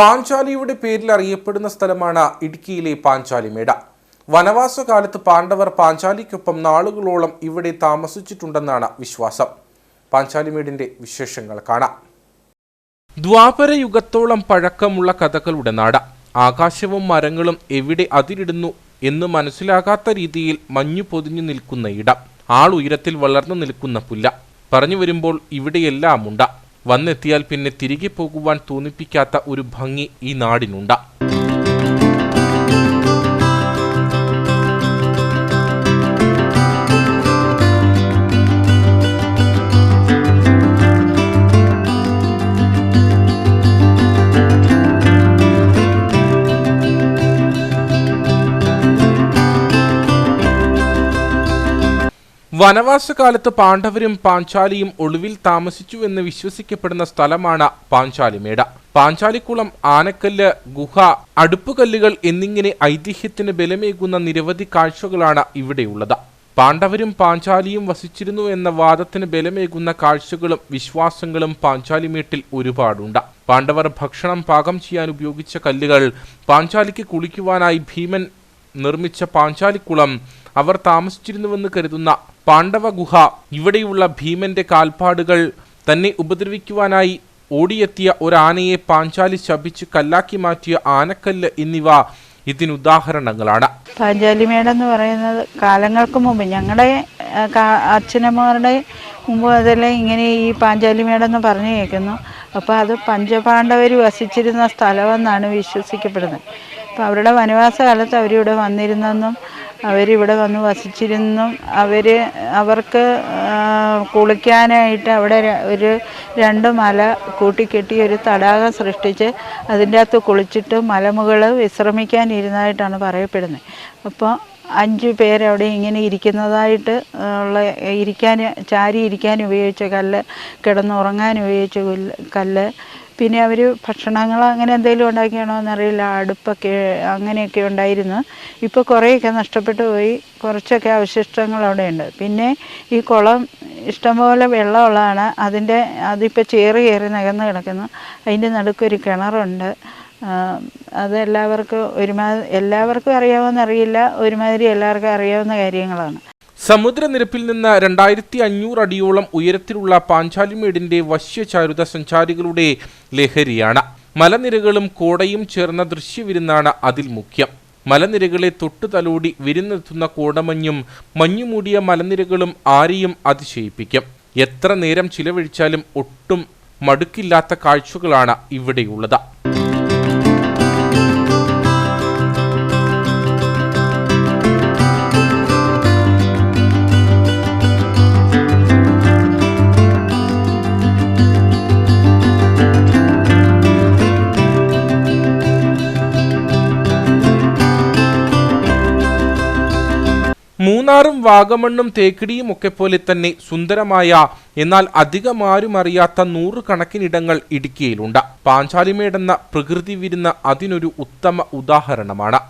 പാഞ്ചാലിയുടെ പേരിൽ അറിയപ്പെടുന്ന സ്ഥലമാണ് ഇടുക്കിയിലെ പാഞ്ചാലിമേട വനവാസകാലത്ത് പാണ്ഡവർ പാഞ്ചാലിക്കൊപ്പം നാളുകളോളം ഇവിടെ താമസിച്ചിട്ടുണ്ടെന്നാണ് വിശ്വാസം. പാഞ്ചാലിമേടിന്റെ വിശേഷങ്ങൾ കാണാം. ദ്വാപര യുഗത്തോളം പഴക്കമുള്ള കഥകളുടെ നാട്. ആകാശവും മരങ്ങളും എവിടെ അതിരിടുന്നു എന്ന് മനസ്സിലാകാത്ത രീതിയിൽ മഞ്ഞു പൊതിഞ്ഞു നിൽക്കുന്ന ഇടം. ആളുയരത്തിൽ വളർന്നു നിൽക്കുന്ന പുല്ല. പറഞ്ഞു വരുമ്പോൾ ഇവിടെയെല്ലാം ഉണ്ട്. വന്നെത്തിയാൽ പിന്നെ തിരികെ പോകുവാൻ തോന്നിപ്പിക്കാത്ത ഒരു ഭംഗി ഈ നാടിനുണ്ട്. വനവാസകാലത്ത് പാണ്ഡവരും പാഞ്ചാലിയും ഒളിവിൽ താമസിച്ചുവെന്ന് വിശ്വസിക്കപ്പെടുന്ന സ്ഥലമാണ് പാഞ്ചാലിമേട. പാഞ്ചാലിക്കുളം ആനക്കല്ല് ഗുഹ അടുപ്പുകല്ലുകൾ എന്നിങ്ങനെ ഐതിഹ്യത്തിന് ബലമേകുന്ന നിരവധി കാഴ്ചകളാണ് ഇവിടെയുള്ളത്. പാണ്ഡവരും പാഞ്ചാലിയും വസിച്ചിരുന്നു എന്ന വാദത്തിന് ബലമേകുന്ന കാഴ്ചകളും വിശ്വാസങ്ങളും പാഞ്ചാലിമേട്ടിൽ ഒരുപാടുണ്ട്. പാണ്ഡവർ ഭക്ഷണം പാകം ചെയ്യാൻ ഉപയോഗിച്ച കല്ലുകൾ പാഞ്ചാലിക്ക് കുളിക്കുവാനായി ഭീമൻ നിർമ്മിച്ച പാഞ്ചാലിക്കുളം അവർ താമസിച്ചിരുന്നുവെന്ന് കരുതുന്ന പാണ്ഡവ ഗുഹ ഇവിടെയുള്ള ഭീമന്റെ കാൽപ്പാടുകൾ തന്നെ ഉപദ്രവിക്കുവാനായി ഓടിയെത്തിയ ഒരാനയെ പാഞ്ചാലി ശപിച്ച് കല്ലാക്കി മാറ്റിയ ആനക്കല്ല് എന്നിവ ഇതിനുദാഹരണങ്ങളാണ്. പാഞ്ചാലി മേടം എന്ന് പറയുന്നത് കാലങ്ങൾക്ക് മുമ്പ് ഞങ്ങളുടെ അച്ഛനമ്മമാരുടെ മുമ്പ് അതെല്ലാം ഇങ്ങനെ ഈ പാഞ്ചാലി മേടെന്ന് പറഞ്ഞു കേൾക്കുന്നു. അപ്പോൾ അത് പഞ്ചപാണ്ഡവർ വസിച്ചിരുന്ന സ്ഥലമെന്നാണ് വിശ്വസിക്കപ്പെടുന്നത്. അപ്പോൾ അവരുടെ വനവാസ കാലത്ത് അവരിവിടെ വന്നിരുന്നെന്നും അവരിവിടെ വന്ന് വസിച്ചിരുന്നു. അവർ അവർക്ക് കുളിക്കാനായിട്ട് അവിടെ ഒരു രണ്ട് മല കൂട്ടിക്കെട്ടി ഒരു തടാകം സൃഷ്ടിച്ച് അതിന്റെ അകത്ത് കുളിച്ചിട്ട് മലമുകൾ വിശ്രമിക്കാനിരുന്നതായിട്ടാണ് പറയപ്പെടുന്നത്. അപ്പോൾ അഞ്ച് പേരവിടെ ഇങ്ങനെ ഇരിക്കുന്നതായിട്ട് ഉള്ള ഇരിക്കാൻ ചാരി ഇരിക്കാൻ ഉപയോഗിച്ച കല്ല് കിടന്നുറങ്ങാൻ ഉപയോഗിച്ച കല്ല് പിന്നെ അവർ ഭക്ഷണങ്ങൾ അങ്ങനെ എന്തെങ്കിലും ഉണ്ടാക്കിയാണോ എന്നറിയില്ല. അടുപ്പൊക്കെ അങ്ങനെയൊക്കെ ഉണ്ടായിരുന്നു. ഇപ്പോൾ കുറേയൊക്കെ നഷ്ടപ്പെട്ടു പോയി. കുറച്ചൊക്കെ അവശിഷ്ടങ്ങൾ അവിടെയുണ്ട്. പിന്നെ ഈ കുളം ഇഷ്ടംപോലെ വെള്ളമുള്ളതാണ്. അതിന്റെ അതിപ്പോൾ ചേറ് കയറി നികന്ന് കിടക്കുന്നു. അതിന്റെ നടുക്കൊരു കിണറുണ്ട്. അത് എല്ലാവർക്കും ഒരുമാതിരി എല്ലാവർക്കും അറിയാവുമെന്നറിയില്ല ഒരുമാതിരി എല്ലാവർക്കും അറിയാവുന്ന കാര്യങ്ങളാണ്. സമുദ്രനിരപ്പിൽ നിന്ന് രണ്ടായിരത്തി അഞ്ഞൂറ് അടിയോളം ഉയരത്തിലുള്ള പാഞ്ചാലിമേടിന്റെ വശ്യചാരുത സഞ്ചാരികളുടെ ലഹരിയാണ്. മലനിരകളും കോടയും ചേർന്ന ദൃശ്യവിരുന്നാണ് അതിൽ മുഖ്യം. മലനിരകളെ തൊട്ടു തലോടി വിരുന്നെത്തുന്ന കോടമഞ്ഞും മഞ്ഞുമൂടിയ മലനിരകളും ആരെയും അതിശയിപ്പിക്കും. എത്ര നേരം ചിലവഴിച്ചാലും ഒട്ടും മടുക്കില്ലാത്ത കാഴ്ചകളാണ് ഇവിടെയുള്ളത്. മൂന്നാറും വാഗമണ്ണും തേക്കടിയും ഒക്കെ പോലെ തന്നെ സുന്ദരമായ എന്നാൽ അധികമാരും അറിയാത്ത നൂറുകണക്കിനിടങ്ങൾ ഇടുക്കിയിലുണ്ട്. പാഞ്ചാലിമേടെന്ന പ്രകൃതി വിരുന്ന അതിനൊരു ഉത്തമ ഉദാഹരണമാണ്.